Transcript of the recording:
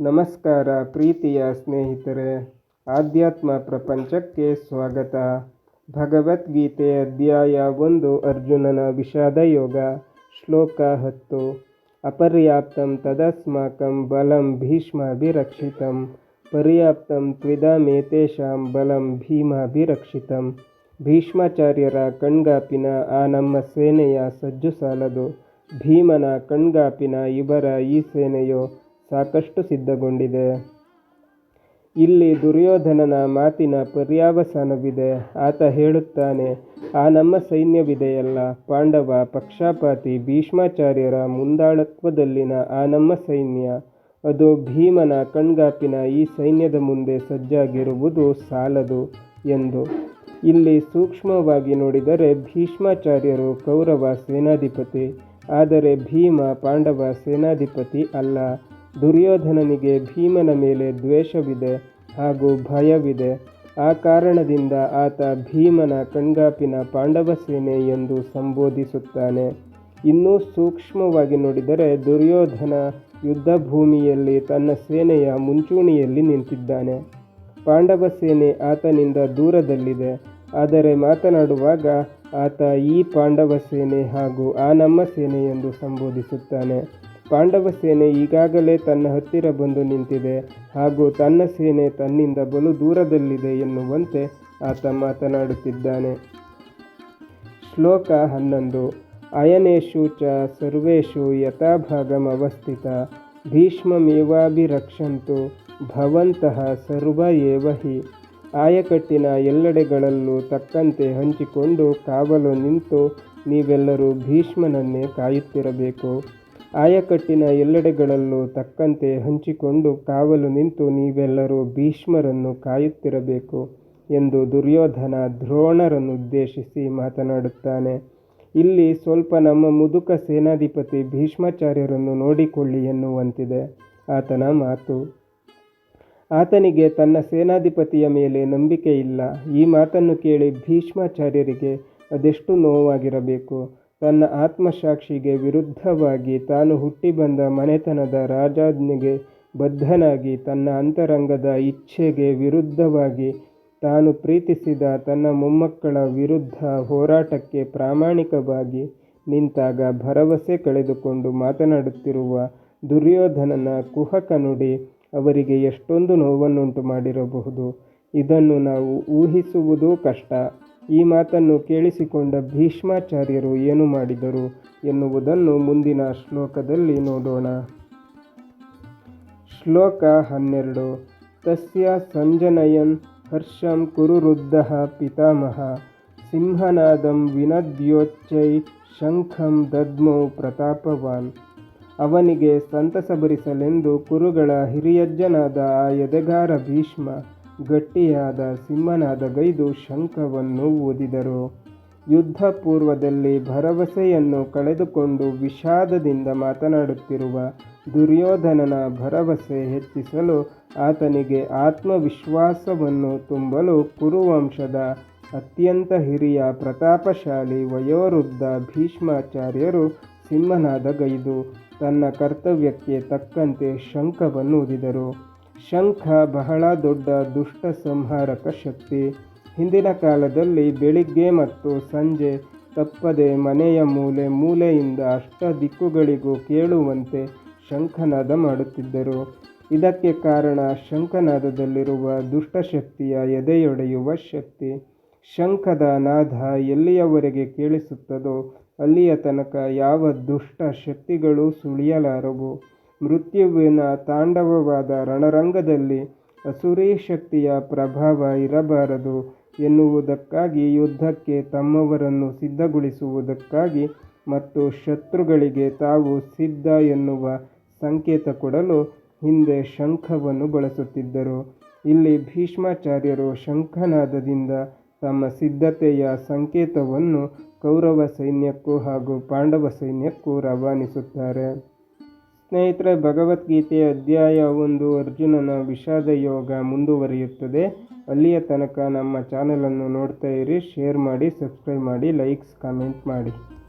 ನಮಸ್ಕಾರ ಪ್ರೀತಿಯ ಸ್ನೇಹಿತರೆ. ಆಧ್ಯಾತ್ಮ ಪ್ರಪಂಚಕ್ಕೆ ಸ್ವಾಗತ. ಭಗವದ್ಗೀತೆ ಅಧ್ಯಾಯ ಒಂದು, ಅರ್ಜುನನ ವಿಷಾದ ಯೋಗ ಶ್ಲೋಕ ಹತ್ತು. ಅಪರ್ಯಾಪ್ತಂ ತದಸ್ಮಾಕಂ ಬಲಂ ಭೀಷ್ಮಾಭಿರಕ್ಷಿತಂ. ಪರ್ಯಾಪ್ತಂ ತ್ವಿಧಮೇತೇಷಾಂ ಬಲಂ ಭೀಮಾಭಿರಕ್ಷಿತಂ. ಭೀಷ್ಮಾಚಾರ್ಯರ ಕಣ್ಗಾಪಿನ ಆ ನಮ್ಮ ಸೇನೆಯ ಸಜ್ಜು ಸಾಲದು. ಭೀಮನ ಕಣ್ಗಾಪಿನ ಇವರ ಈ ಸೇನೆಯು ಸಾಕಷ್ಟು ಸಿದ್ಧಗೊಂಡಿದೆ. ಇಲ್ಲಿ ದುರ್ಯೋಧನನ ಮಾತಿನ ಪರ್ಯಾವಸಾನವಿದೆ. ಆತ ಹೇಳುತ್ತಾನೆ, ಆ ನಮ್ಮ ಸೈನ್ಯವಿದೆಯಲ್ಲ, ಪಾಂಡವ, ಪಕ್ಷಪಾತಿ, ಭೀಷ್ಮಾಚಾರ್ಯರ ಮುಂದಾಳತ್ವದಲ್ಲಿನ ಆ ನಮ್ಮ ಸೈನ್ಯ. ಅದು ಭೀಮನ ಕಣ್ಗಾಪಿನ ಈ ಸೈನ್ಯದ ಮುಂದೆ ಸಜ್ಜಾಗಿರುವುದು ಸಾಲದು ಎಂದು. ಇಲ್ಲಿ ಸೂಕ್ಷ್ಮವಾಗಿ ನೋಡಿದರೆ ಭೀಷ್ಮಾಚಾರ್ಯರು ಕೌರವ ಸೇನಾಧಿಪತಿ, ಆದರೆ ಭೀಮ ಪಾಂಡವ ಸೇನಾಧಿಪತಿ ಅಲ್ಲ. ದುರ್ಯೋಧನನಿಗೆ ಭೀಮನ ಮೇಲೆ ದ್ವೇಷವಿದೆ ಹಾಗೂ ಭಯವಿದೆ. ಆ ಕಾರಣದಿಂದ ಆತ ಭೀಮನ ಕಣ್ಗಾಪಿನ ಪಾಂಡವ ಸೇನೆ ಎಂದು ಸಂಬೋಧಿಸುತ್ತಾನೆ. ಇನ್ನೂ ಸೂಕ್ಷ್ಮವಾಗಿ ನೋಡಿದರೆ ದುರ್ಯೋಧನ ಯುದ್ಧ ಭೂಮಿಯಲ್ಲಿ ತನ್ನ ಸೇನೆಯ ಮುಂಚೂಣಿಯಲ್ಲಿ ನಿಂತಿದ್ದಾನೆ. ಪಾಂಡವ ಸೇನೆ ಆತನಿಂದ ದೂರದಲ್ಲಿದೆ. ಆದರೆ ಮಾತನಾಡುವಾಗ ಆತ ಈ ಪಾಂಡವ ಸೇನೆ ಹಾಗೂ ಆ ನಮ್ಮ ಸೇನೆ ಎಂದು ಸಂಬೋಧಿಸುತ್ತಾನೆ. ಪಾಂಡವ ಸೇನೆ ಈಗಾಗಲೇ ತನ್ನ ಹತ್ತಿರ ಬಂದು ನಿಂತಿದೆ ಹಾಗೂ ತನ್ನ ಸೇನೆ ತನ್ನಿಂದ ಬಲು ದೂರದಲ್ಲಿದೆ ಎನ್ನುವಂತೆ ಆತ ಮಾತನಾಡುತ್ತಿದ್ದಾನೆ. ಶ್ಲೋಕ ಹನ್ನೊಂದು. ಅಯನೇಶು ಚ ಸರ್ವೇಷು ಯಥಾಭಾಗಮವಸ್ಥಿತ ಭೀಷ್ಮಮೇವಾಭಿರಕ್ಷಂತು ಭವಂತಹ ಸರ್ವ ಏವ ಹಿ. ಆಯಕಟ್ಟಿನ ಎಲ್ಲೆಡೆಗಳಲ್ಲೂ ತಕ್ಕಂತೆ ಹಂಚಿಕೊಂಡು ಕಾವಲು ನಿಂತು ನೀವೆಲ್ಲರೂ ಭೀಷ್ಮನನ್ನೇ ಕಾಯುತ್ತಿರಬೇಕು. ಆಯಕಟ್ಟಿನ ಎಲ್ಲೆಡೆಗಳಲ್ಲೂ ತಕ್ಕಂತೆ ಹಂಚಿಕೊಂಡು ಕಾವಲು ನಿಂತು ನೀವೆಲ್ಲರೂ ಭೀಷ್ಮರನ್ನು ಕಾಯುತ್ತಿರಬೇಕು ಎಂದು ದುರ್ಯೋಧನ ದ್ರೋಣರನ್ನುದ್ದೇಶಿಸಿ ಮಾತನಾಡುತ್ತಾನೆ. ಇಲ್ಲಿ ಸ್ವಲ್ಪ ನಮ್ಮ ಮುದುಕ ಸೇನಾಧಿಪತಿ ಭೀಷ್ಮಾಚಾರ್ಯರನ್ನು ನೋಡಿಕೊಳ್ಳಿ ಎನ್ನುವಂತಿದೆ ಆತನ ಮಾತು. ಆತನಿಗೆ ತನ್ನ ಸೇನಾಧಿಪತಿಯ ಮೇಲೆ ನಂಬಿಕೆ ಇಲ್ಲ ಈ ಮಾತನ್ನು ಕೇಳಿ ಭೀಷ್ಮಾಚಾರ್ಯರಿಗೆ ಅದೆಷ್ಟು ನೋವಾಗಿರಬೇಕು? ತನ್ನ ಆತ್ಮಸಾಕ್ಷಿಗೆ ವಿರುದ್ಧವಾಗಿ ತಾನು ಹುಟ್ಟಿ ಬಂದ ಮನೆತನದ ರಾಜಾಜ್ಞೆಗೆ ಬದ್ಧನಾಗಿ ತನ್ನ ಅಂತರಂಗದ ಇಚ್ಛೆಗೆ ವಿರುದ್ಧವಾಗಿ ತಾನು ಪ್ರೀತಿಸಿದ ತನ್ನ ಮೊಮ್ಮಕ್ಕಳ ವಿರುದ್ಧ ಹೋರಾಟಕ್ಕೆ ಪ್ರಾಮಾಣಿಕವಾಗಿ ನಿಂತಾಗ ಭರವಸೆ ಕಳೆದುಕೊಂಡು ಮಾತನಾಡುತ್ತಿರುವ ದುರ್ಯೋಧನನ ಕುಹಕ ನುಡಿ ಅವರಿಗೆ ಎಷ್ಟೊಂದು ನೋವನ್ನುಂಟು ಮಾಡಿರಬಹುದು. ಇದನ್ನು ನಾವು ಊಹಿಸುವುದೂ ಕಷ್ಟ. ಈ ಮಾತನ್ನು ಕೇಳಿಸಿಕೊಂಡ ಭೀಷ್ಮಾಚಾರ್ಯರು ಏನು ಮಾಡಿದರು ಎನ್ನುವುದನ್ನು ಮುಂದಿನ ಶ್ಲೋಕದಲ್ಲಿ ನೋಡೋಣ. ಶ್ಲೋಕ ಹನ್ನೆರಡು. ತಸ್ಯ ಸಂಜನಯನ್ ಹರ್ಷಂ ಕುರುರುದ್ಧ ಪಿತಾಮಹ. ಸಿಂಹನಾದಂ ವಿನದ್ಯೋಚ್ಚೈ ಶಂಖಂ ದದ್ಮೌ ಪ್ರತಾಪವಾನ್. ಅವನಿಗೆ ಸಂತಸ ಭರಿಸಲೆಂದು ಕುರುಗಳ ಹಿರಿಯಜ್ಜನಾದ ಆ ಎದೆಗಾರ ಭೀಷ್ಮ ಗಟ್ಟಿಯಾದ ಸಿಂಹನಾದ ಗೈದು ಶಂಖವನ್ನು ಊದಿದರು. ಯುದ್ಧ ಪೂರ್ವದಲ್ಲಿ ಭರವಸೆಯನ್ನು ಕಳೆದುಕೊಂಡು ವಿಷಾದದಿಂದ ಮಾತನಾಡುತ್ತಿರುವ ದುರ್ಯೋಧನನ ಭರವಸೆ ಹೆಚ್ಚಿಸಲು ಆತನಿಗೆ ಆತ್ಮವಿಶ್ವಾಸವನ್ನು ತುಂಬಲು ಕುರುವಂಶದ ಅತ್ಯಂತ ಹಿರಿಯ ಪ್ರತಾಪಶಾಲಿ ವಯೋವೃದ್ಧ ಭೀಷ್ಮಾಚಾರ್ಯರು ಸಿಂಹನಾದ ಗೈದು ತನ್ನ ಕರ್ತವ್ಯಕ್ಕೆ ತಕ್ಕಂತೆ ಶಂಖವನ್ನು ಊದಿದರು. ಶಂಖ ಬಹಳ ದೊಡ್ಡ ದುಷ್ಟ ಸಂಹಾರಕ ಶಕ್ತಿ. ಹಿಂದಿನ ಕಾಲದಲ್ಲಿ ಬೆಳಿಗ್ಗೆ ಮತ್ತು ಸಂಜೆ ತಪ್ಪದೆ ಮನೆಯ ಮೂಲೆ ಮೂಲೆಯಿಂದ ಅಷ್ಟ ದಿಕ್ಕುಗಳಿಗೂ ಕೇಳುವಂತೆ ಶಂಖನಾದ ಮಾಡುತ್ತಿದ್ದರು. ಇದಕ್ಕೆ ಕಾರಣ ಶಂಖನಾದದಲ್ಲಿರುವ ದುಷ್ಟಶಕ್ತಿಯ ಎದೆಯೊಡೆಯುವ ಶಕ್ತಿ. ಶಂಖದ ನಾದ ಎಲ್ಲಿಯವರೆಗೆ ಕೇಳಿಸುತ್ತದೋ ಅಲ್ಲಿಯ ತನಕ ಯಾವ ದುಷ್ಟ ಶಕ್ತಿಗಳೂ ಸುಳಿಯಲಾರವು. ಮೃತ್ಯುವಿನ ತಾಂಡವವಾದ ರಣರಂಗದಲ್ಲಿ ಅಸುರಿ ಶಕ್ತಿಯ ಪ್ರಭಾವ ಇರಬಾರದು ಎನ್ನುವುದಕ್ಕಾಗಿ ಯುದ್ಧಕ್ಕೆ ತಮ್ಮವರನ್ನು ಸಿದ್ಧಗೊಳಿಸುವುದಕ್ಕಾಗಿ ಮತ್ತು ಶತ್ರುಗಳಿಗೆ ತಾವು ಸಿದ್ಧ ಎನ್ನುವ ಸಂಕೇತ ಕೊಡಲು ಹಿಂದೆ ಶಂಖವನ್ನು ಬಳಸುತ್ತಿದ್ದರು. ಇಲ್ಲಿ ಭೀಷ್ಮಾಚಾರ್ಯರು ಶಂಖನಾದದಿಂದ ತಮ್ಮ ಸಿದ್ಧತೆಯ ಸಂಕೇತವನ್ನು ಕೌರವ ಸೈನ್ಯಕ್ಕೂ ಹಾಗೂ ಪಾಂಡವ ಸೈನ್ಯಕ್ಕೂ ರವಾನಿಸುತ್ತಾರೆ. ಸ್ನೇಹಿತರೆ, ಭಗವದ್ಗೀತೆಯ ಅಧ್ಯಾಯ ಒಂದು, ಅರ್ಜುನನ ವಿಷಾದ ಯೋಗ ಮುಂದುವರಿಯುತ್ತದೆ. ಅಲ್ಲಿಯ ತನಕ ನಮ್ಮ ಚಾನಲನ್ನು ನೋಡ್ತಾ ಇರಿ, ಶೇರ್ ಮಾಡಿ, ಸಬ್ಸ್ಕ್ರೈಬ್ ಮಾಡಿ, ಲೈಕ್ಸ್, ಕಾಮೆಂಟ್ ಮಾಡಿ.